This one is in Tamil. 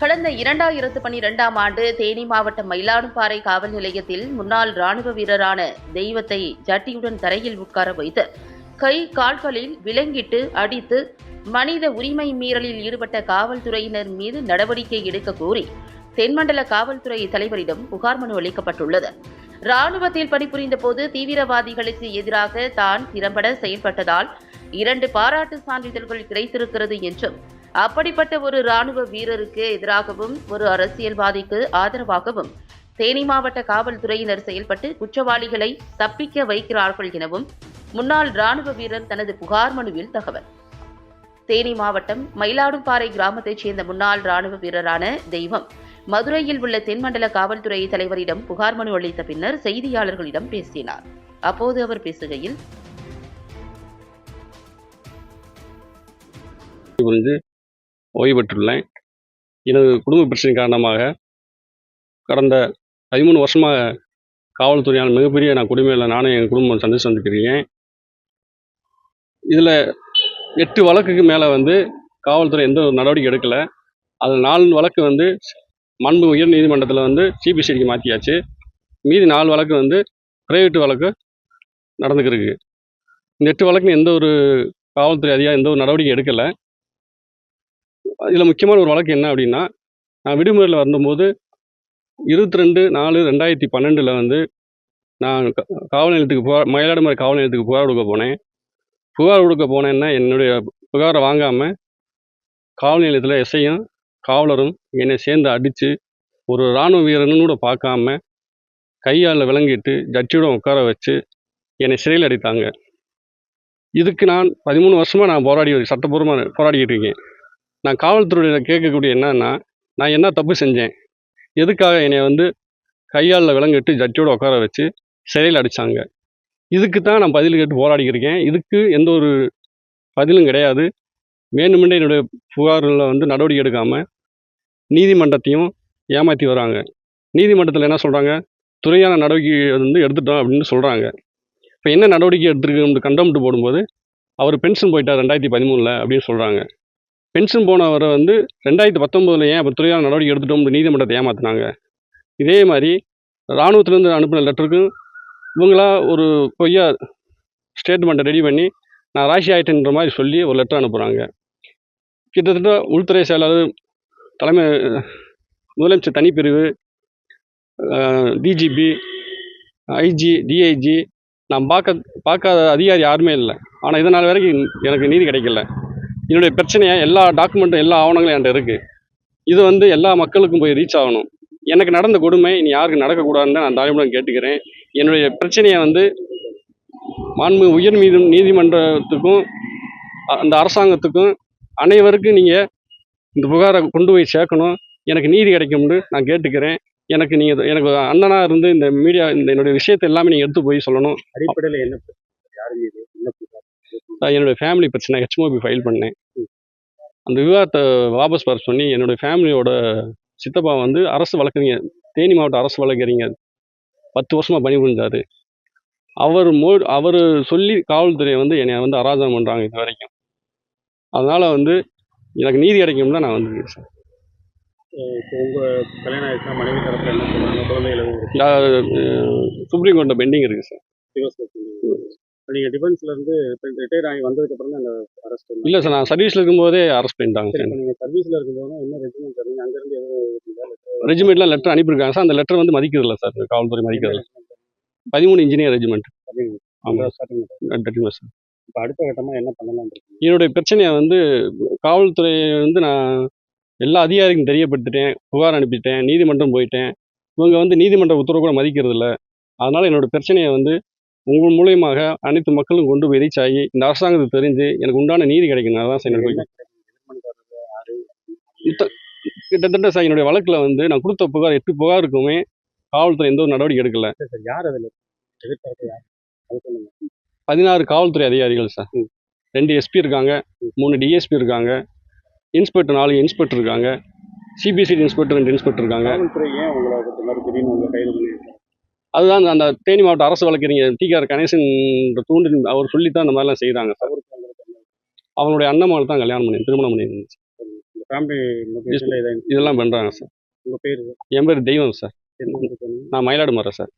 கடந்த இரண்டாயிரத்து பனிரெண்டாம் ஆண்டு தேனி மாவட்டம் மயிலாடும்பாறை காவல் நிலையத்தில் முன்னாள் ராணுவ வீரரான தெய்வத்தை ஜட்டியுடன் தரையில் உட்கார வைத்து கை கால்களில் விலங்கிட்டு அடித்து மனித உரிமை மீறலில் ஈடுபட்ட காவல்துறையினர் மீது நடவடிக்கை எடுக்க கோரி தென்மண்டல காவல்துறை தலைவரிடம் புகார் மனு அளிக்கப்பட்டுள்ளது. ராணுவத்தில் பணிபுரிந்த போது தீவிரவாதிகளுக்கு எதிராக தான் திறம்பட செயல்பட்டதால் இரண்டு பாராட்டு சான்றிதழ்கள் கிடைத்திருக்கிறது என்றும் அப்படிப்பட்ட ஒரு ராணுவ வீரருக்கு எதிராகவும் ஒரு அரசியல்வாதிக்கு ஆதரவாகவும் தேனி மாவட்ட காவல்துறையினர் செயல்பட்டு குற்றவாளிகளை தப்பிக்க வைக்கிறார்கள் எனவும் முன்னாள் ராணுவ வீரர் தனது புகார் மனுவில் தகவல். தேனி மாவட்டம் மயிலாடும்பாறை கிராமத்தைச் சேர்ந்த முன்னாள் ராணுவ வீரரான தெய்வம் மதுரையில் உள்ள தென்மண்டல காவல்துறை தலைவரிடம் புகார் மனு அளித்த பின்னர் செய்தியாளர்களிடம் பேசினார். அப்போது அவர் பேசுகையில் வந்து ஓய்வு பெற்றுள்ளேன். எனது குடும்ப பிரச்சனை காரணமாக கடந்த பதிமூணு வருஷமாக காவல்துறையால் மிகப்பெரிய நான் குடிமையில் நானும் என் குடும்பம் சந்திச்சு வந்துக்கிறேன் இதில் எட்டு வழக்குக்கு மேலே வந்து காவல்துறை எந்த ஒரு நடவடிக்கை எடுக்கலை. அதில் நாலு வழக்கு வந்து மண்பு உயர் நீதிமன்றத்தில் வந்து சிபிசிடிக்கு மாற்றியாச்சு. மீதி நாலு வழக்கு வந்து பிரைவேட் வழக்கு நடந்துக்கிருக்கு. இந்த எட்டு வழக்கு எந்த ஒரு காவல்துறை அதிகாரி எந்த ஒரு நடவடிக்கை எடுக்கலை. இதில் முக்கியமான ஒரு வழக்கு என்ன அப்படின்னா நான் விடுமுறையில் வந்தபோது இருபத்தி ரெண்டு நாலு ரெண்டாயிரத்தி பன்னெண்டில் வந்து நான் காவல் நிலையத்துக்கு புகார் மயிலாடுமறை காவல் நிலையத்துக்கு புகார் கொடுக்க போனேன். புகார் கொடுக்க போனேன்னா என்னுடைய புகாரை வாங்காமல் காவல் நிலையத்தில் எஸ்ஐயும் காவலரும் என்னை சேர்ந்து அடித்து ஒரு இராணுவ வீரன்னு கூட பார்க்காம கையால் விளங்கிட்டு ஜட்ஜியோட உட்கார வச்சு என்னை சிறையில் அடித்தாங்க. இதுக்கு நான் பதிமூணு வருஷமாக நான் போராடி சட்டப்பூர்வமாக போராடிக்கிட்டு இருக்கேன். நான் காவல்துறையில் கேட்கக்கூடிய என்னன்னா நான் என்ன தப்பு செஞ்சேன்? எதுக்காக என்னை வந்து கையாளில் விலங்கிட்டு ஜட்ஜோடு உட்கார வச்சு சிறையில் அடித்தாங்க இதுக்கு தான் நான் பதில் கேட்டு போராடிக்கிருக்கேன் இதுக்கு எந்த ஒரு பதிலும் கிடையாது. வேணுமென்றே என்னுடைய புகாரில் வந்து நடவடிக்கை எடுக்காமல் நீதிமன்றத்தையும் ஏமாற்றி வராங்க. நீதிமன்றத்தில் என்ன சொல்கிறாங்க துறையான நடவடிக்கை வந்து எடுத்துட்டோம் அப்படின்னு சொல்கிறாங்க இப்போ என்ன நடவடிக்கை எடுத்துருக்கு கண்டம்ட்டு போடும்போது அவர் பென்ஷன் போயிட்டார் ரெண்டாயிரத்தி பதிமூணில் அப்படின்னு சொல்கிறாங்க பென்ஷன் போனவரை வந்து ரெண்டாயிரத்தி பத்தொம்போதில் ஏன் அப்போ துறையான நடவடிக்கை எடுத்துட்டோம் நீதிமன்றத்தை ஏமாற்றினாங்க இதே மாதிரி இராணுவத்திலேருந்து அனுப்பின லெட்டருக்கும் இவங்களா ஒரு பொய்யா ஸ்டேட்மெண்ட்டை ரெடி பண்ணி நான் ராசி ஆயிட்டேன்ற மாதிரி சொல்லி ஒரு லெட்டர் அனுப்புகிறாங்க கிட்டத்தட்ட உள்துறை செயலாளர் தலைமை முதலமைச்சர் தனிப்பிரிவு டிஜிபி ஐஜி டிஐஜி நான் பார்க்க பார்க்காத அதிகாரி யாருமே இல்லை. ஆனால் இதனால் வரைக்கும் எனக்கு நீதி கிடைக்கல. என்னுடைய பிரச்சனையை? எல்லா டாக்குமெண்ட்டும் எல்லா ஆவணங்களும் என்கிட்ட இருக்குது இது வந்து எல்லா மக்களுக்கும் போய் ரீச் ஆகணும். எனக்கு நடந்த கொடுமை இனி யாருக்கு நடக்கக்கூடாதுன்னு நான் தாய்மொழியாக கேட்டுக்கிறேன். என்னுடைய பிரச்சனையை வந்து மாண்பு உயர் மீது நீதிமன்றத்துக்கும் அந்த அரசாங்கத்துக்கும் அனைவருக்கும் நீங்கள் இந்த புகாரை கொண்டு போய் சேர்க்கணும். எனக்கு நீதி கிடைக்கும்னு நான் கேட்டுக்கிறேன். எனக்கு நீங்கள் எனக்கு அண்ணனாக இருந்து இந்த மீடியா இந்த என்னுடைய விஷயத்தை எல்லாமே நீங்கள் எடுத்து போய் சொல்லணும். அடிப்படையில் என்ன யார் மீது? என்னுடைய ஃபேமிலி பிரச்சனை ஹெச்மோபி ஃபைல் பண்ணேன். அந்த விவாதத்தை வாபஸ் பெற சொல்லி என்னுடைய ஃபேமிலியோட சித்தப்பா வந்து அரசு வழக்கறிஞர் தேனி மாவட்ட அரசு வழக்கறிஞர் பத்து வருஷமாக பணிபுரிஞ்சார். அவர் மோ அவர் சொல்லி காவல்துறையை வந்து என்னை வந்து அராஜகம் பண்ணுறாங்க இது வரைக்கும். அதனால் வந்து எனக்கு நீதி கிடைக்கும்னு தான் நான் வந்திருக்கேன் சார். சுப்ரீம் கோர்ட்டில் பெண்டிங் இருக்குது சார். டிவோர்ஸ் நீங்க டிஃபென்ஸ்ல இருந்து ரிட்டையர் ஆகி வந்ததுக்கு அப்புறம் தான் அந்த அரெஸ்ட் இல்லை சார் நான் சர்வீஸில் இருக்கும்போதே அரெஸ்ட் பண்ணிட்டாங்க சரி சார். இப்போ நீங்க சர்வீஸ்ல இருக்கும்போது என்ன ரெஜிமெண்ட் சார்? நீங்க அங்க இருந்து எதுவும் ரெஜிமெண்ட்லாம் லெட்டர் அனுப்பியிருக்காங்க சார். அந்த லெட்டர் வந்து மதிக்கிறதில்ல சார். காவல்துறை மதிக்கிறதில்ல. பதிமூணு இன்ஜினியர் ரெஜிமெண்ட் ஆமாம் சார். இப்போ அடுத்த கட்டமா என்ன பண்ணலாம் என்னுடைய பிரச்சனையை வந்து காவல்துறை வந்து நான் எல்லா அதிகாரிக்கும் தெரியப்படுத்திட்டேன். புகார் அனுப்பிட்டேன். நீதிமன்றம் போயிட்டேன். இவங்க வந்து நீதிமன்ற உத்தரவு கூட மதிக்கிறது இல்ல அதனால என்னோட பிரச்சனையை வந்து உங்கள் மூலியமாக அனைத்து மக்களும் கொண்டு போய் ரீச் ஆகி இந்த அரசாங்கத்துக்கு தெரிஞ்சு எனக்கு உண்டான நீதி கிடைக்கணும் அதான் சார் என்னுடைய கிட்டத்தட்ட சார் என்னுடைய வழக்கில் வந்து நான் கொடுத்த புகார் எட்டு புகாருக்குமே காவல்துறை எந்த ஒரு நடவடிக்கை எடுக்கல. சார் யார் அதில்? பதினாறு காவல்துறை அதிகாரிகள் சார். ரெண்டு எஸ்பி இருக்காங்க மூணு டிஎஸ்பி இருக்காங்க இன்ஸ்பெக்டர் நாலு இன்ஸ்பெக்டர் இருக்காங்க சிபிசிடி இன்ஸ்பெக்டர் ரெண்டு இன்ஸ்பெக்டர் இருக்காங்க. அதுதான் அந்த- அந்த தேனி மாவட்ட அரசு வழக்கறிஞர் டிஆர் கணேசன் தூண்டில் அவர் சொல்லி தான் இந்த மாதிரிலாம் செய்கிறாங்க சார். அவங்களுடைய அண்ணமால் தான் கல்யாணம் பண்ணி திருமணம் பண்ணி இந்த ஃபேமிலி மோட்டிவேஷனில் இதை இதெல்லாம் பண்ணுறாங்க சார். உங்கள் பேர்? என் பேர் தெய்வம் சார்? நான் மயிலாடுமறை சார்.